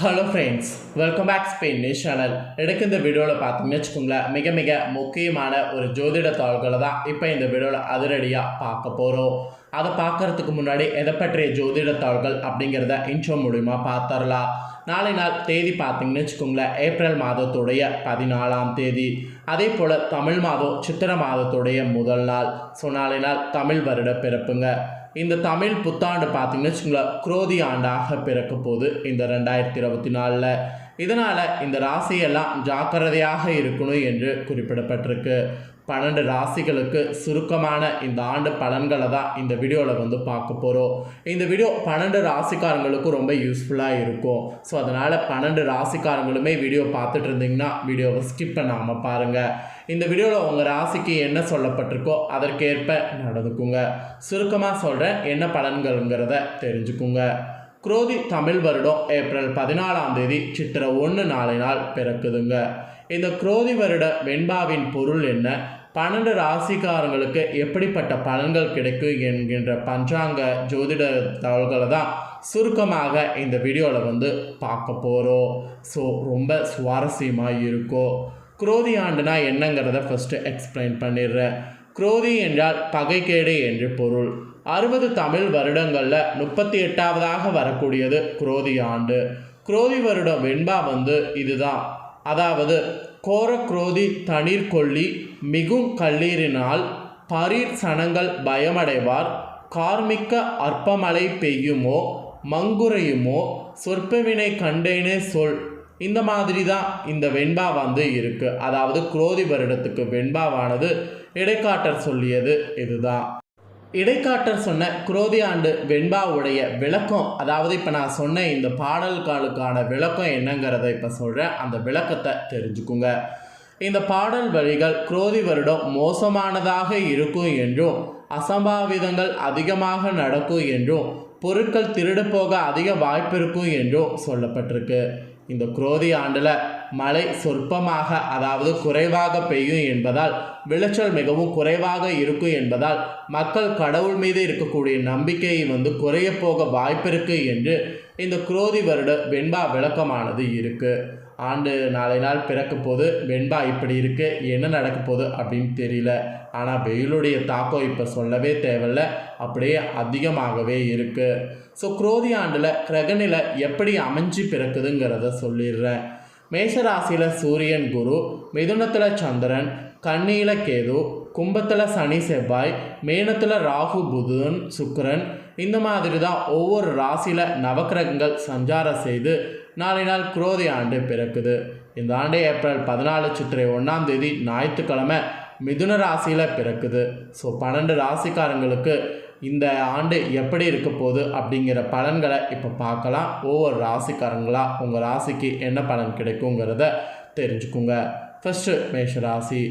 Hello friends welcome back Spain news channel எடுக்க இந்த வீடியோவில் பார்த்தீங்கன்னு வச்சுக்கோங்களேன் மிக மிக முக்கியமான ஒரு ஜோதிட தாள்களை தான் இப்போ இந்த வீடியோவில் அதிரடியாக பார்க்க போகிறோம் அதை பார்க்கறதுக்கு முன்னாடி எதை பற்றிய ஜோதிட தாள்கள் அப்படிங்கிறத இன்ட்ரோ மூலிமா பார்த்துடலாம். நாளை நாள் தேதி பார்த்தீங்கன்னு வச்சுக்கோங்களேன் ஏப்ரல் மாதத்துடைய பதினாலாம் தேதி. அதே போல் தமிழ் மாதம் சித்திர மாதத்துடைய முதல் நாள். ஸோ நாளை நாள் தமிழ் வருட பிறப்புங்க. இந்த தமிழ் புத்தாண்டு பார்த்தீங்கன்னு வச்சுங்களேன் குரோதி ஆண்டாக பிறக்க போகுது இந்த ரெண்டாயிரத்தி இருபத்தி நாலில். இதனால் இந்த ராசியெல்லாம் ஜாக்கிரதையாக இருக்கணும் என்று குறிப்பிடப்பட்டிருக்கு. பன்னெண்டு ராசிகளுக்கு சுருக்கமான இந்த ஆண்டு பலன்களை தான் இந்த வீடியோவில் வந்து பார்க்க போகிறோம் இந்த வீடியோ பன்னெண்டு ராசிக்காரங்களுக்கும் ரொம்ப யூஸ்ஃபுல்லாக இருக்கும். ஸோ அதனால் பன்னெண்டு ராசிக்காரங்களுமே வீடியோ பார்த்துட்டு இருந்தீங்கன்னா வீடியோவை ஸ்கிப் பண்ணாமல் பாருங்கள் இந்த வீடியோவில் உங்கள் ராசிக்கு என்ன சொல்லப்பட்டிருக்கோ அதற்கேற்ப நடந்துக்குங்க. சுருக்கமாக சொல்கிறேன் என்ன பலன்கள்ங்கிறத தெரிஞ்சுக்குங்க. குரோதி தமிழ் வருடம் ஏப்ரல் பதினாலாம் தேதி சித்திரை ஒன்று நாளை நாள் பிறக்குதுங்க. இந்த குரோதி வருட வெண்பாவின் பொருள் என்ன? பன்னெண்டு ராசிக்காரங்களுக்கு எப்படிப்பட்ட பலன்கள் கிடைக்கும் என்கின்ற பஞ்சாங்க ஜோதிட தகவல்களை தான் சுருக்கமாக இந்த வீடியோவில் வந்து பார்க்க போகிறோம் ஸோ ரொம்ப சுவாரஸ்யமாக இருக்கும் குரோதி ஆண்டுனா என்னங்கிறத ஃபஸ்ட்டு எக்ஸ்பிளைன் பண்ணிடுறேன். குரோதி என்றால் பகைக்கேடு என்று பொருள். அறுபது தமிழ் வருடங்களில் முப்பத்தி எட்டாவதாக வரக்கூடியது குரோதி ஆண்டு. குரோதி வருடம் வெண்பா வந்து இதுதான். அதாவது கோர குரோதி தண்ணீர் கொல்லி மிகும் கல்லீரினால் பரீர் சனங்கள் பயமடைவார். கார்மிக்க அற்பமழை பெய்யுமோ மங்குறையுமோ சொற்பவினை கண்டேனே சொல். இந்த மாதிரி தான் இந்த வெண்பா வந்து இருக்குது அதாவது குரோதி வருடத்துக்கு வெண்பாவானது இடைக்காட்டர் சொல்லியது இதுதான். இடைக்காட்டர் சொன்ன குரோதி ஆண்டு வெண்பாவுடைய விளக்கம் அதாவது இப்போ நான் சொன்ன இந்த பாடல்களுக்கான விளக்கம் என்னங்கிறத இப்போ சொல்கிறேன் அந்த விளக்கத்தை தெரிஞ்சுக்குங்க. இந்த பாடல் வரிகள் குரோதி வருடம் மோசமானதாக இருக்கும் என்றும் அசம்பாவிதங்கள் அதிகமாக நடக்கும் என்றும் பொருட்கள் திருடு போக அதிக வாய்ப்பு இருக்கும் என்றும் சொல்லப்பட்டிருக்கு. இந்த குரோதி ஆண்டில் மழை சொற்பமாக அதாவது குறைவாக பெய்யும் என்பதால் விளைச்சல் மிகவும் குறைவாக இருக்கும் என்பதால் மக்கள் கடவுள் மீது இருக்கக்கூடிய நம்பிக்கையை வந்து குறைய போக வாய்ப்பிருக்கு என்று இந்த குரோதி வருட வெண்பா விளக்கமானது இருக்குது ஆண்டு நாளை நாள் பிறக்க போது வெண்பா இப்படி இருக்குது என்ன நடக்க போகுது அப்படின்னு தெரியல. ஆனால் வெயிலுடைய தாக்கம் இப்போ சொல்லவே தேவையில்ல. அப்படியே அதிகமாகவே இருக்குது ஸோ குரோதி ஆண்டில் கிரகநிலை எப்படி அமைஞ்சு பிறக்குதுங்கிறத சொல்லிடுறேன். மேஷராசியில் சூரியன் குரு மிதுனத்தில் சந்திரன் கண்ணியில் கேது கும்பத்தில் சனி செவ்வாய் மேனத்தில் ராகு புதன் சுக்கரன். இந்த மாதிரி தான் ஒவ்வொரு ராசியில் நவக்கிரகங்கள் சஞ்சாரம் செய்து நாளை நாள் குரோதி ஆண்டு பிறக்குது. இந்த ஆண்டு ஏப்ரல் பதினாலு சித்திரை ஒன்றாம் தேதி ஞாயிற்றுக்கிழமை மிதுன ராசியில் பிறக்குது. ஸோ பன்னெண்டு ராசிக்காரங்களுக்கு இந்த ஆண்டு எப்படி இருக்க போகுது அப்படிங்கிற பலன்களை இப்போ பார்க்கலாம். ஒவ்வொரு ராசிக்காரங்களாக உங்கள் ராசிக்கு என்ன பலன் கிடைக்குங்கிறத தெரிஞ்சுக்குங்க. ஃபஸ்ட்டு மேஷராசி.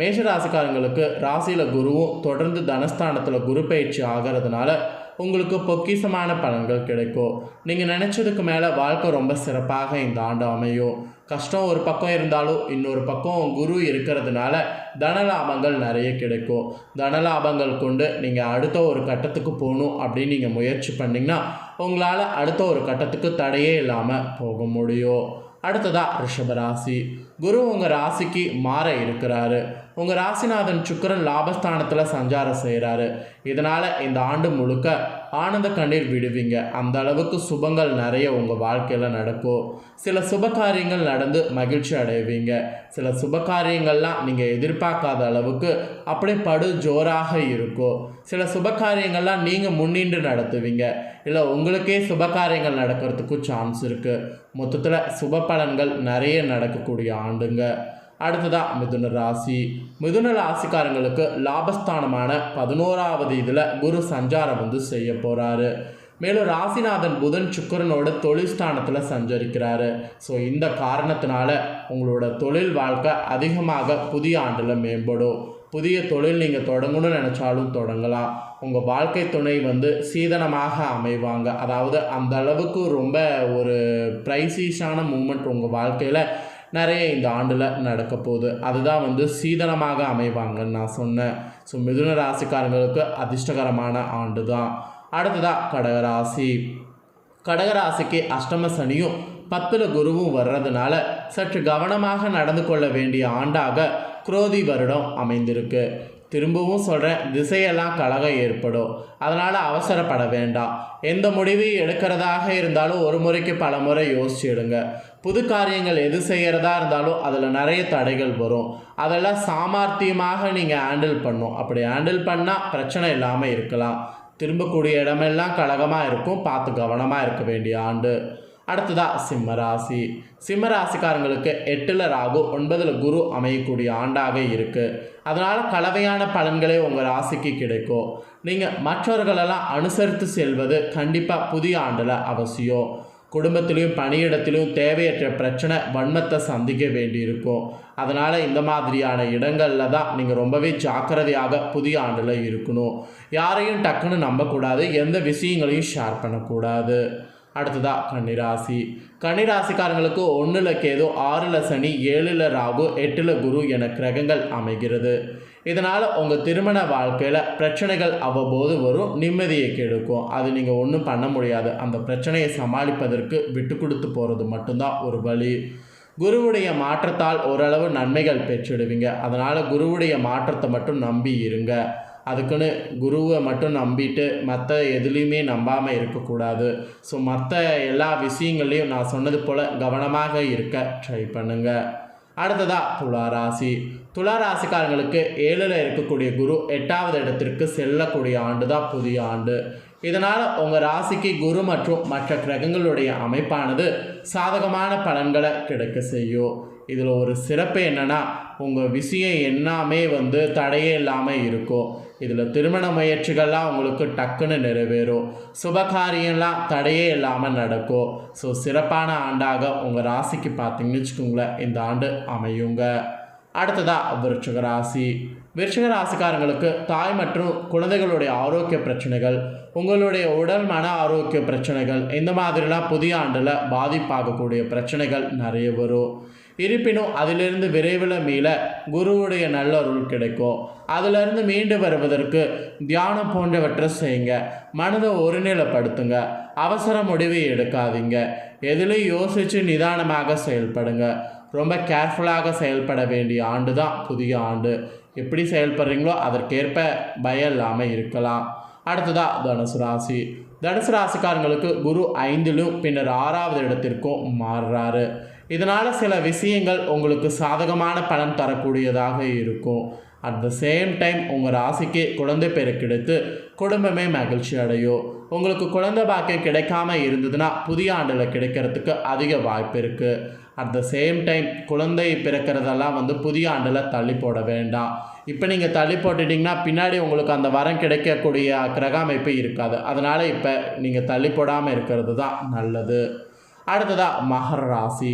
மேஷராசிக்காரங்களுக்கு ராசியில் குருவும் தொடர்ந்து தனஸ்தானத்தில் குரு பயிற்சி ஆகிறதுனால உங்களுக்கு பொக்கிசமான பலன்கள் கிடைக்கும். நீங்கள் நினச்சதுக்கு மேலே வாழ்க்கை ரொம்ப சிறப்பாக இந்த ஆண்டு அமையும். கஷ்டம் ஒரு பக்கம் இருந்தாலும் இன்னொரு பக்கம் குரு இருக்கிறதுனால தனலாபங்கள் நிறைய கிடைக்கும். தனலாபங்கள் கொண்டு நீங்கள் அடுத்த ஒரு கட்டத்துக்கு போகணும் அப்படின்னு நீங்கள் முயற்சி பண்ணிங்கன்னா உங்களால் அடுத்த ஒரு கட்டத்துக்கு தடையே இல்லாமல் போக முடியும். அடுத்ததாக ரிஷபராசி குரு உங்கள் ராசிக்கு மாற இருக்கிறாரு. உங்கள் ராசிநாதன் சுக்கரன் லாபஸ்தானத்தில் சஞ்சாரம் செய்கிறாரு இதனால் இந்த ஆண்டு முழுக்க ஆனந்த கண்ணீர் விடுவீங்க. அந்த அளவுக்கு சுபங்கள் நிறைய உங்கள் வாழ்க்கையில் நடக்கும். சில சுப காரியங்கள் நடந்து மகிழ்ச்சி அடைவீங்க. சில சுப காரியங்கள்லாம் நீங்கள் எதிர்பார்க்காத அளவுக்கு அப்படியே படு ஜோராக இருக்கும். சில சுப காரியங்கள்லாம் நீங்கள் முன்னின்று நடத்துவீங்க. இல்லை உங்களுக்கே சுப காரியங்கள் நடக்கிறதுக்கும் சான்ஸ் இருக்குது மொத்தத்தில் சுப பலன்கள் நிறைய நடக்கக்கூடிய ஆண்டுங்க. அடுத்ததாக மிதுன ராசி. மிதுன ராசிக்காரங்களுக்கு லாபஸ்தானமான பதினோராவது இதில் குரு சஞ்சாரம் வந்து செய்ய போகிறாரு மேலும் ராசிநாதன் புதன் சுக்கரனோட தொழில் ஸ்தானத்தில் சஞ்சரிக்கிறாரு. ஸோ இந்த காரணத்தினால உங்களோட தொழில் வாழ்க்கை அதிகமாக புதிய ஆண்டில் மேம்படும். புதிய தொழில் நீங்கள் தொடங்கணும்னு நினச்சாலும் தொடங்கலாம். உங்கள் வாழ்க்கை துணை வந்து சீதனமாக அமைவாங்க. அதாவது அந்த அளவுக்கு ரொம்ப ஒரு ப்ரைசீஸான மூமெண்ட் உங்கள் வாழ்க்கையில் நிறைய இந்த ஆண்டில் நடக்க போகுது. அதுதான் வந்து சீதனமாக அமைவாங்கன்னு நான் சொன்னேன் ஸோ மிதுன ராசிக்காரங்களுக்கு அதிர்ஷ்டகரமான ஆண்டு தான் அடுத்ததாக கடகராசி. கடகராசிக்கு அஷ்டம சனியும் பத்தில் குருவும் வர்றதுனால சற்று கவனமாக நடந்து கொள்ள வேண்டிய ஆண்டாக குரோதி வருடம் அமைந்திருக்கு. திரும்பவும் சொல்கிறேன் திசையெல்லாம் கலகம் ஏற்படும். அதனால் அவசரப்பட வேண்டாம். எந்த முடிவு எடுக்கிறதாக இருந்தாலும் ஒரு முறைக்கு பல முறை யோசிச்சு எடுங்க. புது காரியங்கள் எது செய்கிறதா இருந்தாலும் அதில் நிறைய தடைகள் வரும். அதெல்லாம் சாமர்த்தியமாக நீங்கள் ஹேண்டில் பண்ணும். அப்படி ஹேண்டில் பண்ணால் பிரச்சனை இல்லாமல் இருக்கலாம். திரும்பக்கூடிய இடமெல்லாம் கழகமாக இருக்கும். பார்த்து கவனமாக இருக்க வேண்டிய ஆண்டு. அடுத்ததாக சிம்ம ராசி. சிம்ம ராசிக்காரங்களுக்கு எட்டில் ராகு ஒன்பதில் குரு அமையக்கூடிய ஆண்டாக இருக்குது அதனால் கலவையான பலன்களே உங்கள் ராசிக்கு கிடைக்கும். நீங்கள் மற்றவர்களெல்லாம் அனுசரித்து செல்வது கண்டிப்பாக புதிய ஆண்டில் அவசியம். குடும்பத்திலையும் பணியிடத்திலையும் தேவையற்ற பிரச்சனை வன்மத்தை சந்திக்க வேண்டியிருக்கும். அதனால் இந்த மாதிரியான இடங்களில் தான் நீங்கள் ரொம்பவே ஜாக்கிரதையாக புதிய ஆண்டில் இருக்கணும். யாரையும் டக்குன்னு நம்பக்கூடாது எந்த விஷயங்களையும் ஷேர் பண்ணக்கூடாது. அடுத்ததாக கன்னிராசி. கன்னிராசிக்காரங்களுக்கு ஒன்றில் கேது ஆறில் சனி ஏழில் ராகு எட்டில் குரு என கிரகங்கள் அமைகிறது. இதனால் உங்கள் திருமண வாழ்க்கையில் பிரச்சனைகள் அவ்வப்போது வரும் நிம்மதியை கெடுக்கும். அது நீங்கள் ஒன்றும் பண்ண முடியாது. அந்த பிரச்சனையை சமாளிப்பதற்கு விட்டு கொடுத்து போகிறது மட்டும்தான் ஒரு வழி. குருவுடைய மாற்றத்தால் ஓரளவு நன்மைகள் பெற்றிடுவீங்க. அதனால் குருவுடைய மாற்றத்தை மட்டும் நம்பி இருங்க. அதுக்குன்னு குருவை மட்டும் நம்பிட்டு மற்ற எதுலேயுமே நம்பாமல் இருக்கக்கூடாது. ஸோ மற்ற எல்லா விஷயங்கள்லையும் நான் சொன்னது போல் கவனமாக இருக்க ட்ரை பண்ணுங்கள் அடுத்ததா துளாராசி. ராசி துலா ராசிக்காரங்களுக்கு ஏழில் இருக்கக்கூடிய குரு எட்டாவது இடத்திற்கு செல்லக்கூடிய ஆண்டு தான் புதிய ஆண்டு. இதனால் உங்கள் ராசிக்கு குரு மற்றும் மற்ற கிரகங்களுடைய அமைப்பானது சாதகமான பலன்களை கிடைக்க செய்யும். இதில் ஒரு சிறப்பு என்னென்னா உங்கள் விஷயம் எல்லாமே வந்து தடையே இல்லாமல் இருக்கும். இதில் திருமண முயற்சிகள்லாம் உங்களுக்கு டக்குன்னு நிறைவேறும். சுபகாரியம்லாம் தடையே இல்லாமல் நடக்கும். ஸோ சிறப்பான ஆண்டாக உங்கள் ராசிக்கு பார்த்தீங்கன்னு வச்சுக்கோங்களேன் இந்த ஆண்டு அமையுங்க. அடுத்ததாக விருட்சக ராசி. விருச்சிக ராசிக்காரங்களுக்கு தாய் மற்றும் குழந்தைகளுடைய ஆரோக்கிய பிரச்சனைகள் உங்களுடைய உடல் மன ஆரோக்கிய பிரச்சனைகள் இந்த மாதிரிலாம் புதிய ஆண்டில் பாதிப்பாகக்கூடிய பிரச்சனைகள் நிறைய வரும். இருப்பினும் அதிலிருந்து விரைவில் மீள குருவுடைய நல்லருள் கிடைக்கும். அதிலிருந்து மீண்டு வருவதற்கு தியானம் போன்றவற்றை செய்யுங்க. மனதை ஒருநிலைப்படுத்துங்க. அவசர முடிவை எடுக்காதீங்க. எதிலையும் யோசித்து நிதானமாக செயல்படுங்க. ரொம்ப கேர்ஃபுல்லாக செயல்பட வேண்டிய ஆண்டு தான் புதிய ஆண்டு. எப்படி செயல்படுறீங்களோ அதற்கேற்ப பயம் இல்லாமல் இருக்கலாம். அடுத்ததாக தனுசு ராசி. தனுசு ராசிக்காரங்களுக்கு குரு ஐந்திலும் பின்னர் ஆறாவது இடத்திற்கும் மாறுறாரு. இதனால் சில விஷயங்கள் உங்களுக்கு சாதகமான பலன் தரக்கூடியதாக இருக்கும். அட் த சேம் டைம் உங்கள் ராசிக்கு குழந்தை பேர் கிடைத்து குடும்பமே மகிழ்ச்சி அடையும். உங்களுக்கு குழந்தை பாக்கியம் கிடைக்காம இருந்ததுன்னா புதிய ஆண்டில் கிடைக்கிறதுக்கு அதிக வாய்ப்பு இருக்குது அட் த சேம் டைம் குழந்தை பிறக்கிறதெல்லாம் வந்து புதிய ஆண்டில் தள்ளி போட வேண்டாம். இப்போ நீங்கள் தள்ளி போட்டுட்டிங்கன்னா பின்னாடி உங்களுக்கு அந்த வரம் கிடைக்கக்கூடிய கிரக அமைப்பு இருக்காது. அதனால் இப்போ நீங்கள் தள்ளி போடாமல் இருக்கிறது தான் நல்லது. அடுத்ததாக மகர ராசி.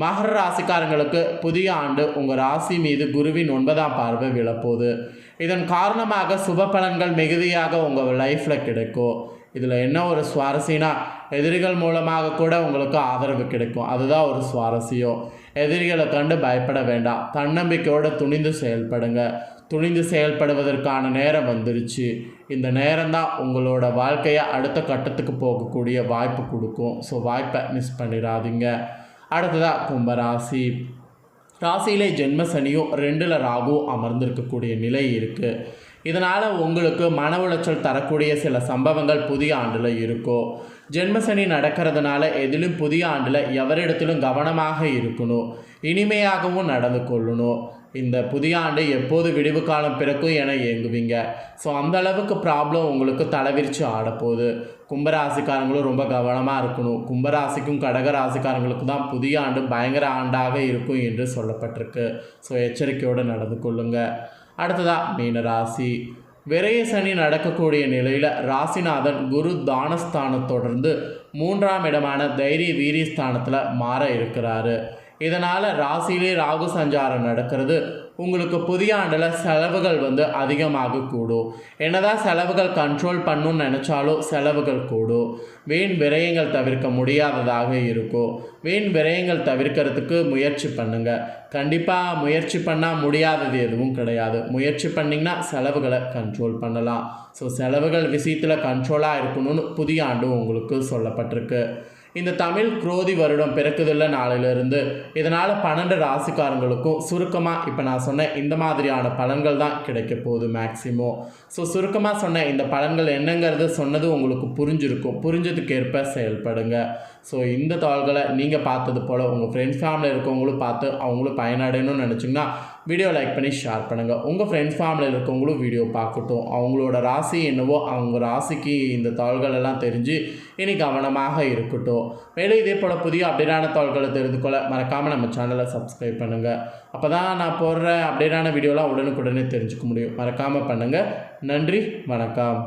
மகர ராசிக்காரங்களுக்கு புதிய ஆண்டு உங்கள் ராசி மீது குருவின் ஒன்பதாம் பார்வை விழப்போகுது. இதன் காரணமாக சுப பலன்கள் மிகுதியாக உங்கள் லைஃப்பில் கிடைக்கும். இதில் என்ன ஒரு சுவாரஸ்யம்னா எதிரிகள் மூலமாக கூட உங்களுக்கு ஆதரவு கிடைக்கும். அதுதான் ஒரு சுவாரஸ்யம். எதிரிகளை கண்டு பயப்பட வேண்டாம். தன்னம்பிக்கையோடு துணிந்து செயல்படுங்க. துணிந்து செயல்படுவதற்கான நேரம் வந்துருச்சு. இந்த நேரம்தான் உங்களோட வாழ்க்கையை அடுத்த கட்டத்துக்கு போகக்கூடிய வாய்ப்பு கொடுக்கும். ஸோ வாய்ப்பை மிஸ் பண்ணிடாதீங்க. அடுத்ததாக கும்பராசி. ராசியிலே ஜென்ம சனியும் ரெண்டில் ராகுவும் அமர்ந்திருக்கக்கூடிய நிலை இருக்குது இதனால் உங்களுக்கு மன உளைச்சல் தரக்கூடிய சில சம்பவங்கள் புதிய ஆண்டில் இருக்கும் ஜென்மசனி நடக்கிறதுனால எதிலும் புதிய ஆண்டில் எவரிடத்திலும் கவனமாக இருக்கணும். இனிமையாகவும் நடந்து கொள்ளணும். இந்த புதிய ஆண்டு எப்போது விடிவு காலம் பிறக்கும் என இயங்குவீங்க ஸோ அந்த அளவுக்கு ப்ராப்ளம் உங்களுக்கு தலைவிரிச்சு ஆடப்போகுது. கும்பராசிக்காரங்களும் ரொம்ப கவனமாக இருக்கணும். கும்பராசிக்கும் கடகராசிக்காரங்களுக்கும் தான் புதிய ஆண்டு பயங்கர ஆண்டாக இருக்கும் என்று சொல்லப்பட்டிருக்கு. ஸோ எச்சரிக்கையோடு நடந்து கொள்ளுங்கள் அடுத்ததாக மீனராசி. விரைய சனி நடக்கக்கூடிய நிலையில் ராசிநாதன் குரு தானஸ்தானத்தொடர்ந்து தொடர்ந்து மூன்றாம் இடமான தைரிய வீரியஸ்தானத்தில் மாற இருக்கிறாரு. இதனால் ராசியிலே ராகு சஞ்சாரம் நடக்கிறது. உங்களுக்கு புதிய ஆண்டில் செலவுகள் வந்து அதிகமாக கூடும் என்னதான் செலவுகள் கண்ட்ரோல் பண்ணணும்னு நினச்சாலும் செலவுகள் கூடும். வீண் விரயங்கள் தவிர்க்க முடியாததாக இருக்கும். வீண் விரயங்கள் தவிர்க்கிறதுக்கு முயற்சி பண்ணுங்கள் கண்டிப்பாக முயற்சி பண்ணால் முடியாதது எதுவும் கிடையாது. முயற்சி பண்ணிங்கன்னா செலவுகளை கண்ட்ரோல் பண்ணலாம். ஸோ செலவுகள் விஷயத்தில் கண்ட்ரோலாக இருக்கணும்னு புதிய ஆண்டு உங்களுக்கு சொல்லப்பட்டிருக்கு. இந்த தமிழ் குரோதி வருடம் பிறக்குதில்ல நாளிலிருந்து. இதனால் பன்னெண்டு ராசிக்காரங்களுக்கும் சுருக்கமாக இப்போ நான் சொன்ன இந்த மாதிரியான பலன்கள் தான் கிடைக்க போகுது மேக்சிமம் ஸோ சுருக்கமாக சொன்ன இந்த பலன்கள் என்னங்கிறது சொன்னது உங்களுக்கு புரிஞ்சிருக்கும். புரிஞ்சதுக்கேற்ப செயல்படுங்க. ஸோ இந்த தாள்களை நீங்கள் பார்த்தது போல் உங்கள் ஃப்ரெண்ட்ஸ் ஃபேமிலியில் இருக்கவங்களும் பார்த்து அவங்களும் பயனடையணும்னு நினச்சிங்கன்னா வீடியோ லைக் பண்ணி ஷேர் பண்ணுங்கள் உங்கள் ஃப்ரெண்ட்ஸ் ஃபேமிலியில் இருக்கவங்களும் வீடியோ பார்க்கட்டும். அவங்களோட ராசி என்னவோ அவங்க ராசிக்கு இந்த தாள்கள் எல்லாம் தெரிஞ்சு இனி கவனமாக இருக்கட்டும். மேலும் இதே போல் புதிய அப்டேட்டான தாள்களை தெரிந்து கொள்ள மறக்காமல் நம்ம சேனலை சப்ஸ்கிரைப் பண்ணுங்கள் அப்போ தான் நான் போடுற அப்டேட்டான வீடியோலாம் உடனுக்குடனே தெரிஞ்சுக்க முடியும். மறக்காமல் பண்ணுங்கள் நன்றி வணக்கம்.